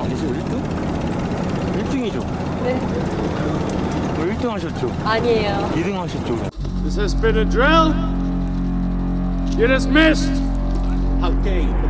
1등 아니세요? 1등? 1등이죠. 네. 1등 하셨죠? 아니에요. 2등 하셨죠? This has been a drill. You're dismissed. 오케이. is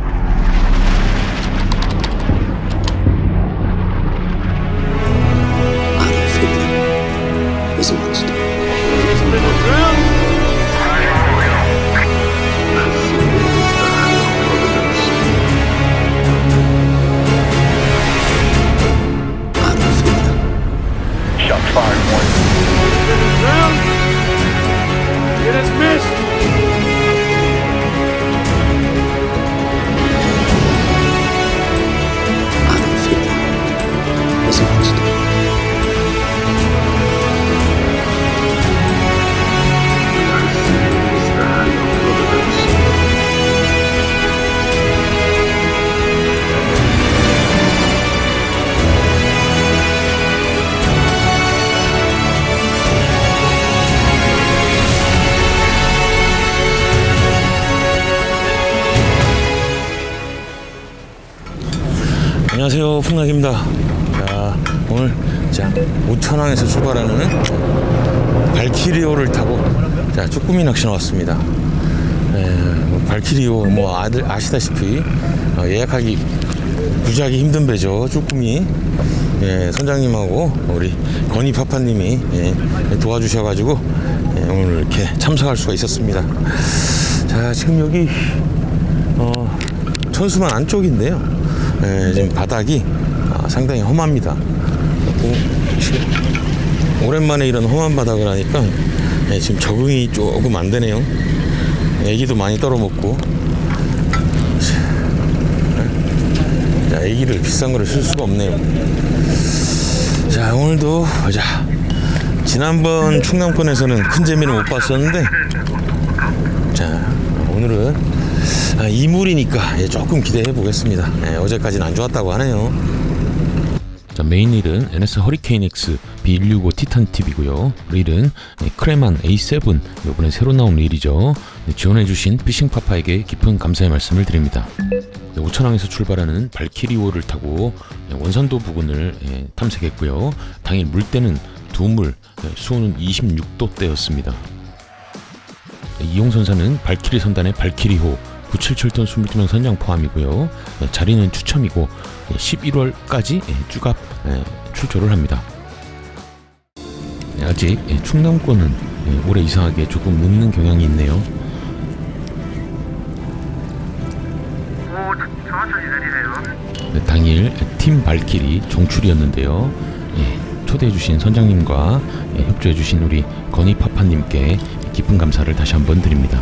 안녕하세요. 풍락입니다. 자, 오늘 자, 오천항에서 출발하는 발키리오를 타고 자, 쭈꾸미 낚시 나왔습니다. 에, 뭐 발키리오 뭐 아들 아시다시피 어, 예약하기 부지하기 힘든 배죠. 쭈꾸미. 예, 선장님하고 우리 건희 파파님이 예, 도와주셔가지고 예, 오늘 이렇게 참석할 수가 있었습니다. 자, 지금 여기 어, 천수만 안쪽인데요. 예, 지금 바닥이 아, 상당히 험합니다. 오랜만에 이런 험한 바닥을 하니까 예, 지금 적응이 조금 안 되네요. 애기도 많이 떨어먹고. 자, 애기를 비싼 거를 쓸 수가 없네요. 자, 오늘도 보자. 지난번 충남권에서는 큰 재미를 못 봤었는데, 자, 오늘은 아, 이물이니까 예, 조금 기대해 보겠습니다. 예, 어제까지는 안 좋았다고 하네요. 자, 메인 릴은 NS 허리케인 X B165 티탄 팁이고요. 릴은 네, 크레만 A7 이번에 새로 나온 릴이죠. 네, 지원해주신 피싱 파파에게 깊은 감사의 말씀을 드립니다. 네, 오천항에서 출발하는 발키리호를 타고 네, 원산도 부근을 예, 탐색했고요. 당일 물때는 두물, 네, 수온은 26도대였습니다. 이용선사는 발키리 선단의 발키리호 977톤 22명 선장 포함이고요. 네, 자리는 추첨이고 11월까지 쭈갑 예, 출조를 합니다. 네, 아직 예, 충남권은 예, 올해 이상하게 조금 늦는 경향이 있네요. 네, 당일 팀 발키리 종출이었는데요. 예, 초대해주신 선장님과 예, 협조해주신 우리 건희 파파님께 깊은 감사를 다시 한번 드립니다.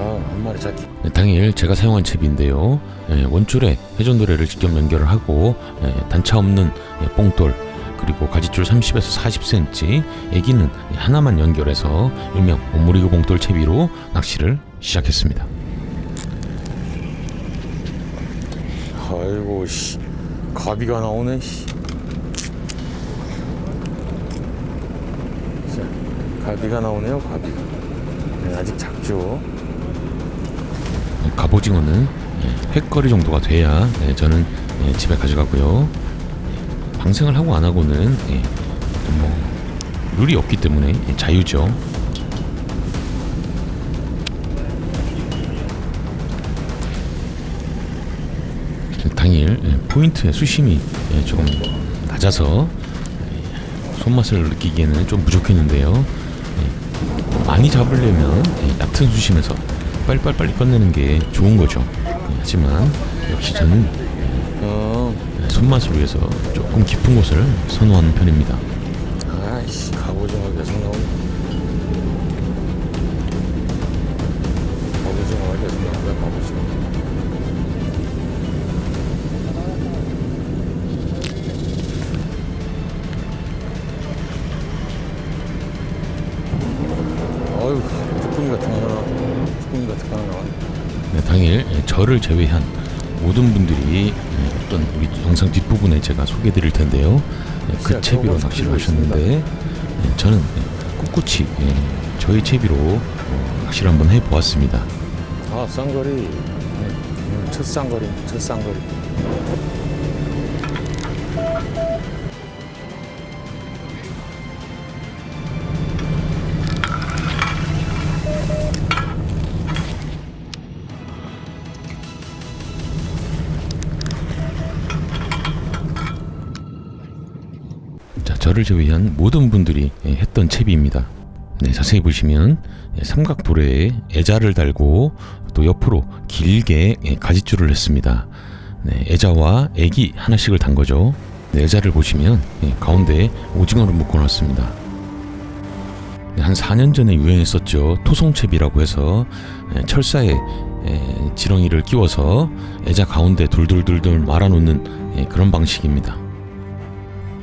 아, 한 마리 잡기. 네, 당일 제가 사용한 채비인데요. 예, 원줄에 회전도래를 직접 연결을 하고 예, 단차 없는 예, 뽕돌 그리고 가지줄 30에서 40cm 애기는 하나만 연결해서 일명 오므리고 봉돌 채비로 낚시를 시작했습니다. 아이고 씨, 가비가 나오네. 씨. 자, 가비가 나오네요. 가비가. 네, 아직 작죠. 갑오징어는 예, 횟거리 정도가 돼야 예, 저는 예, 집에 가져가고요. 예, 방생을 하고 안 하고는 예, 뭐 룰이 없기 때문에 예, 자유죠. 당일 예, 포인트의 수심이 예, 조금 낮아서 예, 손맛을 느끼기에는 좀 부족했는데요. 예, 많이 잡으려면 예, 얕은 수심에서 빨리빨리 꺼내는 게 좋은 거죠. 예, 하지만 역시 저는 어, 예, 손맛을 위해서 조금 깊은 곳을 선호하는 편입니다. 아이씨, 갑오징어 계속 나오네. 당일 예, 저를 제외한 모든 분들이 예, 어떤 우리 영상 뒷부분에 제가 소개드릴 텐데요. 예, 그 채비로 낚시를 하셨는데 예, 저는 예, 꿋꿋이 예, 저희 채비로 어, 낚시를 한번 해보았습니다. 아, 쌍거리. 네, 오늘 첫 쌍거리, 첫 쌍거리. 저를 제외한 모든 분들이 예, 했던 채비입니다. 네, 자세히 보시면 예, 삼각도래에 애자를 달고 또 옆으로 길게 예, 가지줄을 했습니다. 네, 애자와 애기 하나씩을 단 거죠. 네, 애자를 보시면 예, 가운데 오징어를 묶어놨습니다. 네, 한 4년 전에 유행했었죠. 토송채비라고 해서 예, 철사에 예, 지렁이를 끼워서 애자 가운데 둘둘둘둘 말아놓는 예, 그런 방식입니다.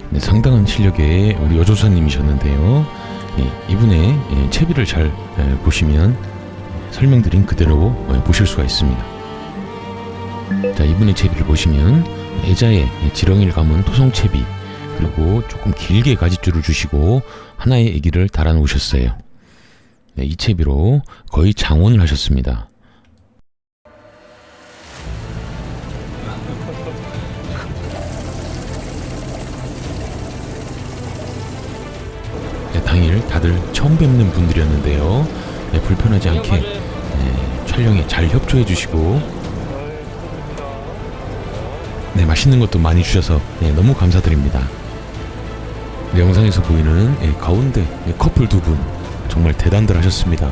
네, 상당한 실력의 우리 여조사님이셨는데요. 예, 이분의 예, 채비를 잘 예, 보시면 설명드린 그대로 예, 보실 수가 있습니다. 자, 이분의 채비를 보시면 애자에 예, 지렁이를 감은 토성 채비 그리고 조금 길게 가지줄을 주시고 하나의 애기를 달아 놓으셨어요. 네, 이 채비로 거의 장원을 하셨습니다. 당일 다들 처음 뵙는 분들이었는데요. 네, 불편하지 않게 네, 촬영에 잘 협조해 주시고 네, 맛있는 것도 많이 주셔서 네, 너무 감사드립니다. 네, 영상에서 보이는 예, 가운데 예, 커플 두 분 정말 대단들 하셨습니다.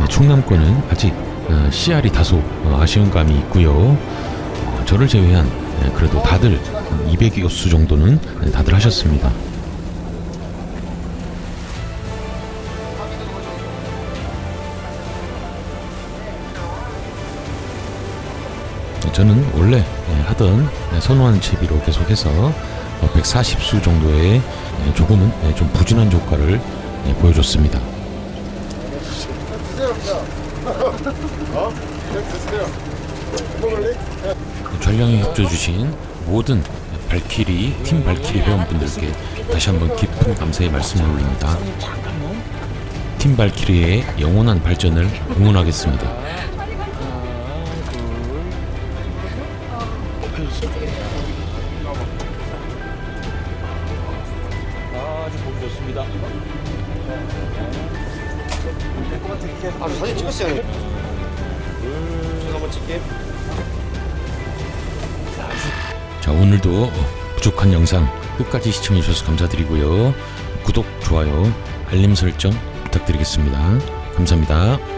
네, 충남권은 아직 어, CR이 다소 어, 아쉬운 감이 있고요. 어, 저를 제외한 예, 그래도 다들 200여 수 정도는 네, 다들 하셨습니다. 저는 원래 예, 하던 예, 선호하는 채비로 계속해서 140수 정도의 예, 조금은 예, 좀 부진한 효과를 예, 보여줬습니다. 촬영에 협조해주신 모든 발키리 팀 발키리 회원분들께 다시 한번 깊은 감사의 말씀을 올립니다. 팀 발키리의 영원한 발전을 응원하겠습니다. 아주 보기 좋습니다. 아, 사진 찍었어요. 자 오늘도 부족한 영상 끝까지 시청해 주셔서 감사드리고요. 구독 좋아요 알림 설정 부탁드리겠습니다. 감사합니다